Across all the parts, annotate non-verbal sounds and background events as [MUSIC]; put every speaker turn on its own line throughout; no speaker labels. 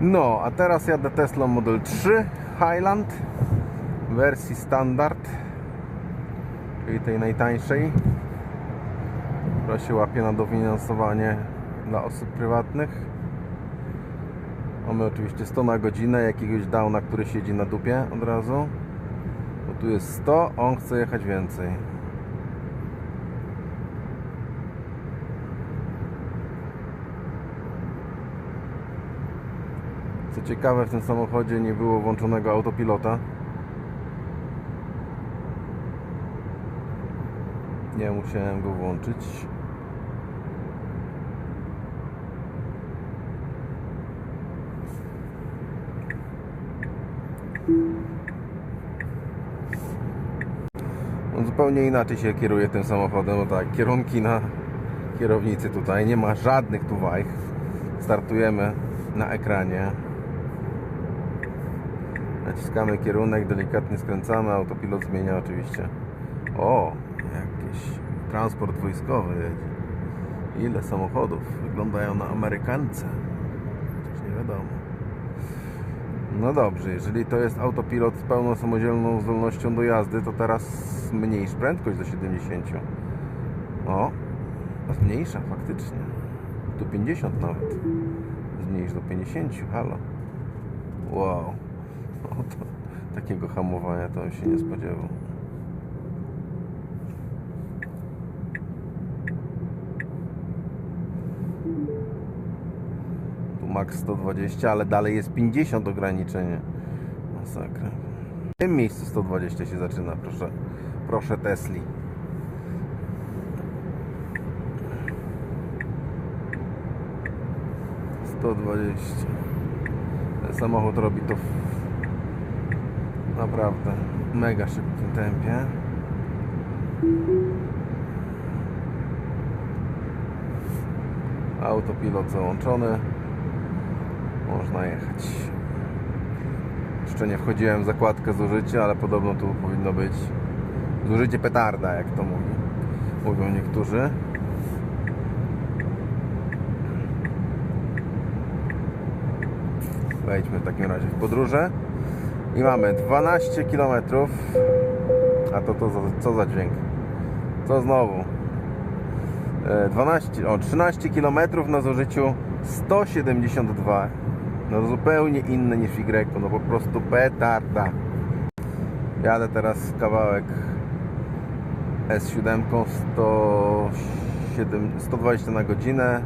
No, a teraz jadę Tesla Model 3 Highland wersji standard, czyli tej najtańszej, która się łapie na dofinansowanie dla osób prywatnych. Mamy oczywiście 100 na godzinę, jakiegoś downa, który siedzi na dupie od razu. Bo tu jest 100, on chce jechać więcej. Co ciekawe, w tym samochodzie nie było włączonego autopilota. Nie musiałem go włączyć. On zupełnie inaczej się kieruje tym samochodem, bo tak, kierunki na kierownicy tutaj, nie ma żadnych tu wajch. Startujemy na ekranie. Naciskamy kierunek, delikatnie skręcamy, autopilot zmienia oczywiście. O, jakiś transport wojskowy jedzie. Ile samochodów wyglądają na Amerykance? Przecież nie wiadomo. No dobrze, jeżeli to jest autopilot z pełną samodzielną zdolnością do jazdy, to teraz zmniejsz prędkość do 70. O, zmniejsza faktycznie. Do 50 nawet. Zmniejsz do 50, halo. Wow. To, [LAUGHS] takiego hamowania to się nie spodziewał. Tu max 120, ale dalej jest 50 ograniczenie. Masakra. W tym miejscu 120 się zaczyna, proszę. Proszę Tesli. Sto dwadzieścia. Ten samochód robi to naprawdę mega szybkim tempie. Autopilot załączony. Można jechać. Jeszcze nie wchodziłem w zakładkę zużycia, ale podobno tu powinno być zużycie petarda, jak to mówi. Mówią niektórzy. Wejdźmy w takim razie w podróże. I mamy 12 km. A to, to co za dźwięk? Co znowu? E, 12, o 13 km na zużyciu 172. No zupełnie inny niż Y, no po prostu petarda. Jadę teraz kawałek S7 107, 120 na godzinę.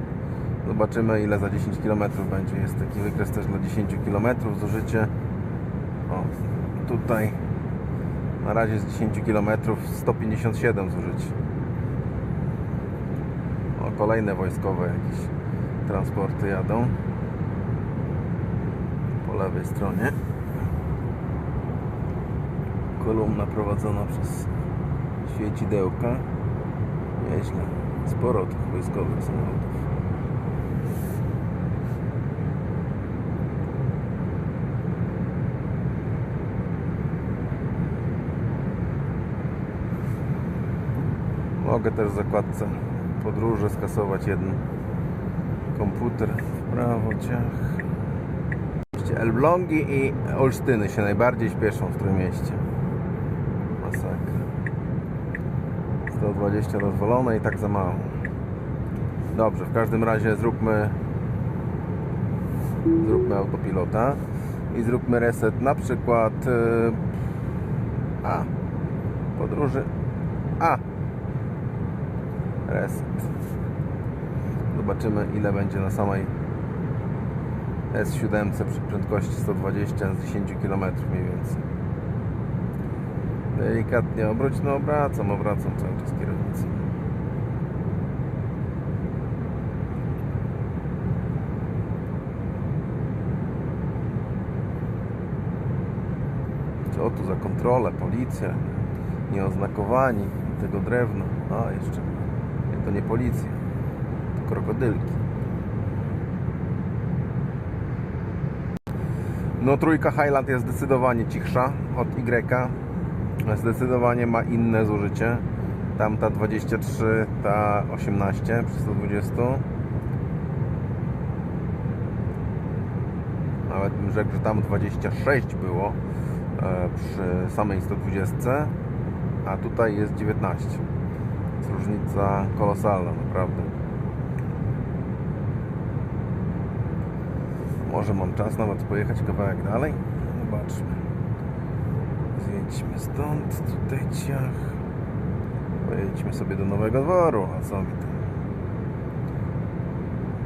Zobaczymy ile za 10 km będzie. Jest taki wykres też dla 10 km zużycie. Tutaj na razie z 10 km 157 zużyć. O, kolejne wojskowe jakieś transporty jadą po lewej stronie. Kolumna prowadzona przez świecidełka. Nieźle. Sporo tych wojskowych samochodów. Mogę też w zakładce podróże skasować jeden komputer w prawo ciach. Elblągi i Olsztyny się najbardziej śpieszą w tym mieście. Masakra. 120 dozwolone i tak za mało. Dobrze, w każdym razie zróbmy zróbmy autopilota i zróbmy reset na przykład yy, A podróży A reset zobaczymy ile będzie na samej S7 przy prędkości 120 z 10 km mniej więcej. Delikatnie obróć no obracam, obracam cały czas kierownicą co tu za kontrolę, policja? Nieoznakowani tego drewna. A jeszcze to nie policja. To krokodylki. No trójka Highland jest zdecydowanie cichsza od Y. Zdecydowanie ma inne zużycie. Tamta 23 ta 18 przy 120 Nawet bym rzekł, że tam 26 było e, przy samej 120, a tutaj jest 19. Jest różnica kolosalna, naprawdę. Może mam czas nawet pojechać kawałek dalej? Zobaczmy. Zjedźmy stąd, tutaj ciach. Pojedźmy sobie do Nowego Dworu, a co mi tam?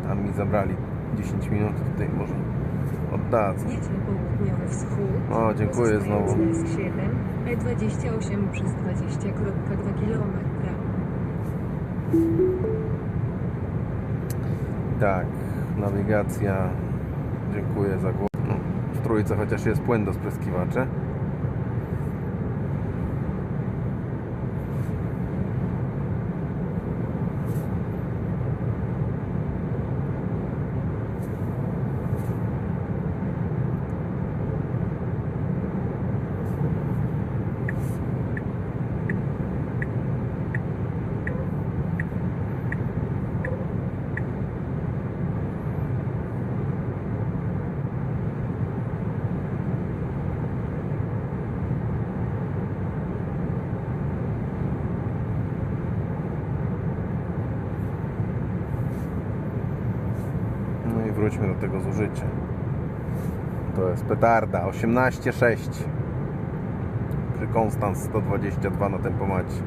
Tam mi zabrali 10 minut, tutaj może oddadzą. O, dziękuję znowu.
na S7, E28 przez 20,2 km.
Tak, nawigacja. Dziękuję za głos. No, w trójce chociaż jest płyn do spryskiwaczy. No i wróćmy do tego zużycia. To jest petarda 18,6 przy Konstans 122 na tempomacie.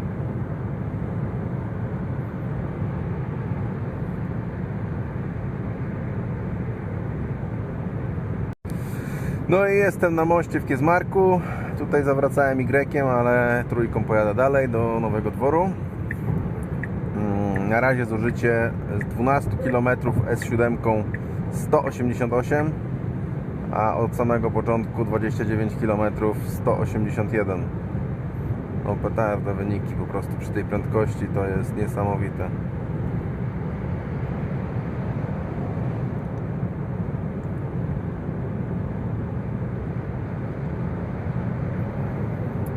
No i jestem na moście w Kiezmarku. Tutaj zawracałem Y, ale trójką pojadę dalej do Nowego Dworu. Mm, Na razie zużycie z 12 km S7 188, a od samego początku 29 km 181. No petarde wyniki po prostu przy tej prędkości to jest niesamowite.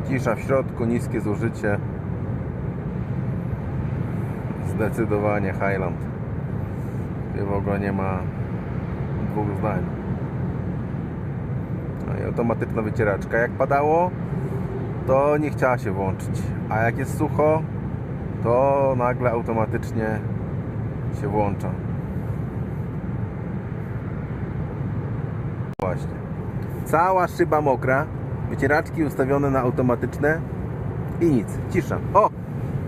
Cisza w środku, niskie zużycie. Zdecydowanie Highland. W ogóle nie ma dwóch zdań. No i automatyczna wycieraczka. Jak padało, to nie chciała się włączyć. A jak jest sucho, to nagle automatycznie się włącza. Właśnie. Cała szyba mokra, wycieraczki ustawione na automatyczne i nic, cisza. O!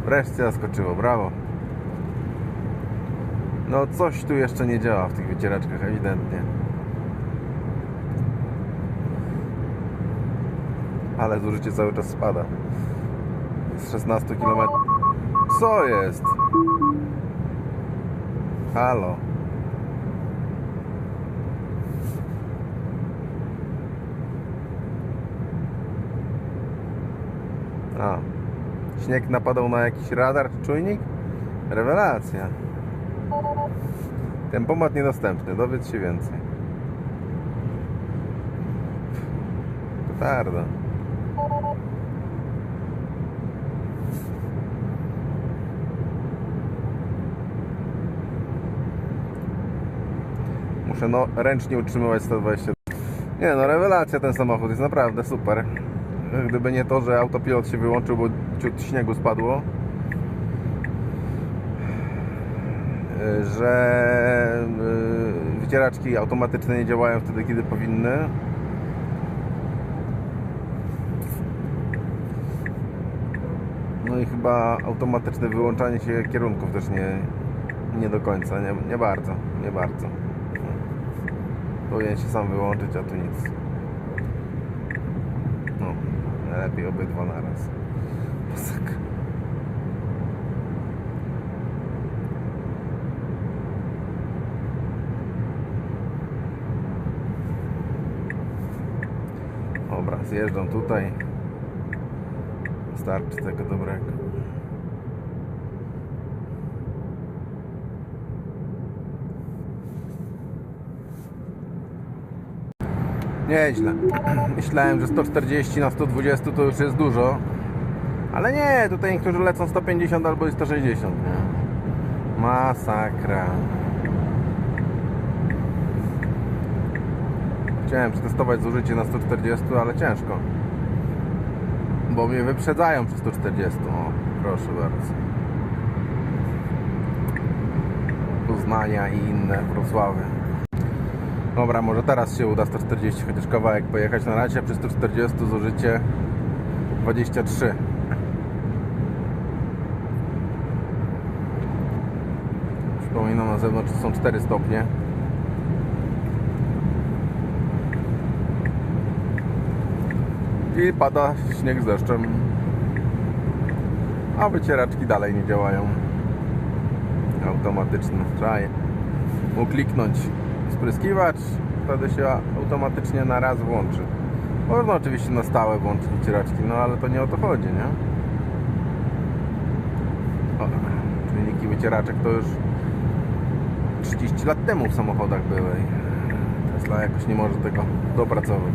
Wreszcie zaskoczyło, brawo. No coś tu jeszcze nie działa w tych wycieraczkach ewidentnie. Ale zużycie cały czas spada. Z 16 km. Co jest? Halo. A. Śnieg napadał na jakiś radar czy czujnik? Rewelacja. Tempomat niedostępny, dowiedz się więcej. Petarda. Muszę no ręcznie utrzymywać 120. Nie no, rewelacja ten samochód jest naprawdę super. Gdyby nie to, że autopilot się wyłączył, bo ciut śniegu spadło, że y, wycieraczki automatyczne nie działają wtedy, kiedy powinny. No i chyba automatyczne wyłączanie się kierunków też nie, nie do końca, nie, nie bardzo, nie bardzo. Powinien się sam wyłączyć, a tu nic. No, lepiej obydwa naraz. Masakra. Dobra, zjeżdżam tutaj. Starczy tego dobrego. Nieźle. [CLEARS THROAT] Myślałem, że 140 na 120 to już jest dużo. Ale nie, tutaj niektórzy lecą 150 albo i 160. Nie? Masakra. Chciałem przetestować zużycie na 140, ale ciężko. Bo mnie wyprzedzają przy 140. O, proszę bardzo. Poznania i inne Wrocławy. Dobra, może teraz się uda 140 chociaż kawałek pojechać. Na razie przy 140 zużycie 23. Przypominam, na zewnątrz są 4 stopnie. I pada śnieg z deszczem. A wycieraczki dalej nie działają. Automatyczne. Trzeba ukliknąć spryskiwacz, wtedy się automatycznie na raz włączy. Można oczywiście na stałe włączyć wycieraczki, no ale to nie o to chodzi, nie? O, czujniki wycieraczek to już 30 lat temu w samochodach były. Tesla jakoś nie może tego dopracować.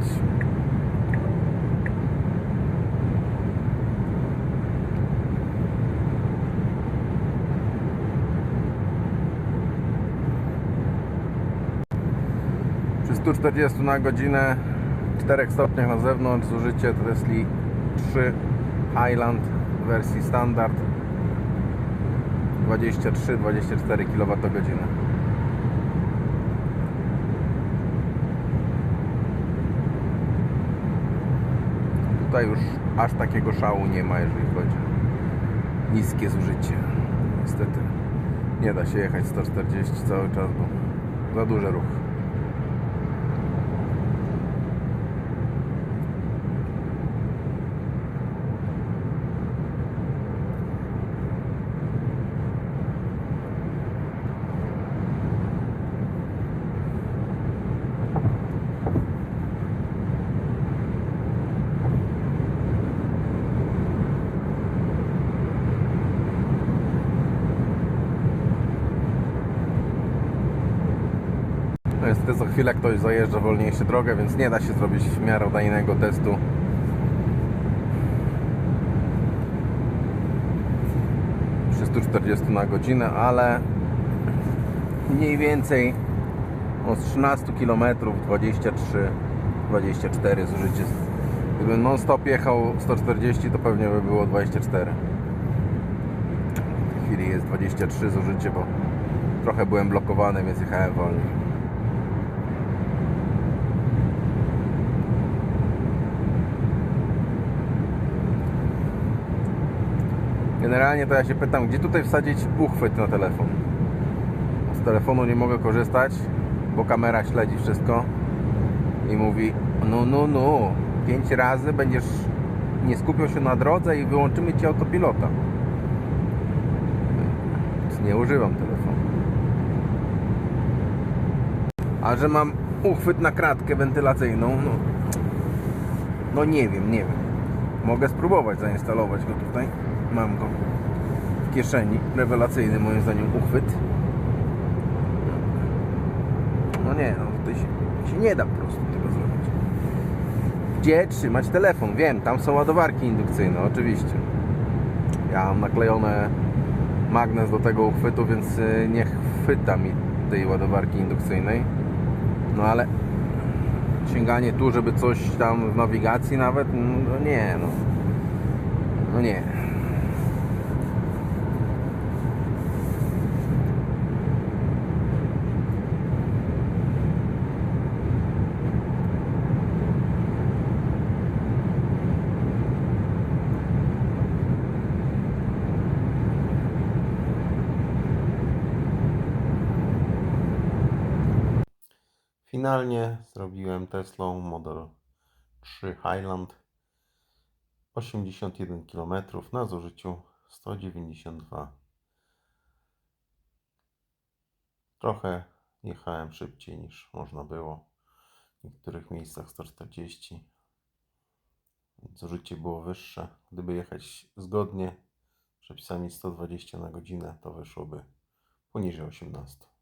Przy 140 na godzinę, 4 stopniach na zewnątrz, zużycie Tesli 3 Highland wersji standard 23-24 kWh. Tutaj już aż takiego szału nie ma, jeżeli chodzi o niskie zużycie. Niestety nie da się jechać 140 cały czas, bo za duży ruch. No Niestety za chwilę ktoś zajeżdża wolniejsze drogę, więc nie da się zrobić miarodajnego testu. Przy 140 na godzinę, ale mniej więcej od 13 km 23-24 zużycie. Gdybym non stop jechał 140 to pewnie by było 24. W tej chwili jest 23 zużycie, bo trochę byłem blokowany, więc jechałem wolniej. Generalnie to ja się pytam, gdzie tutaj wsadzić uchwyt na telefon. Z telefonu nie mogę korzystać, bo kamera śledzi wszystko i mówi no, no, no, pięć razy będziesz nie skupiał się na drodze i wyłączymy Ci autopilota. Więc nie używam telefonu. A że mam uchwyt na kratkę wentylacyjną, no, no nie wiem, nie wiem. Mogę spróbować zainstalować go tutaj. Mam go w kieszeni. Rewelacyjny moim zdaniem uchwyt. No nie, no tutaj się, się nie da po prostu tego zrobić. Gdzie trzymać telefon? Wiem, tam są ładowarki indukcyjne, oczywiście. Ja mam naklejone magnes do tego uchwytu, więc y, nie chwyta mi tej ładowarki indukcyjnej. No ale sięganie tu, żeby coś tam w nawigacji nawet, no nie, no. No nie. Finalnie zrobiłem Tesla Model 3 Highland 81 km na zużyciu 192. Trochę jechałem szybciej niż można było. W niektórych miejscach 140. Zużycie było wyższe. Gdyby jechać zgodnie z przepisami 120 na godzinę, to wyszłoby poniżej 18.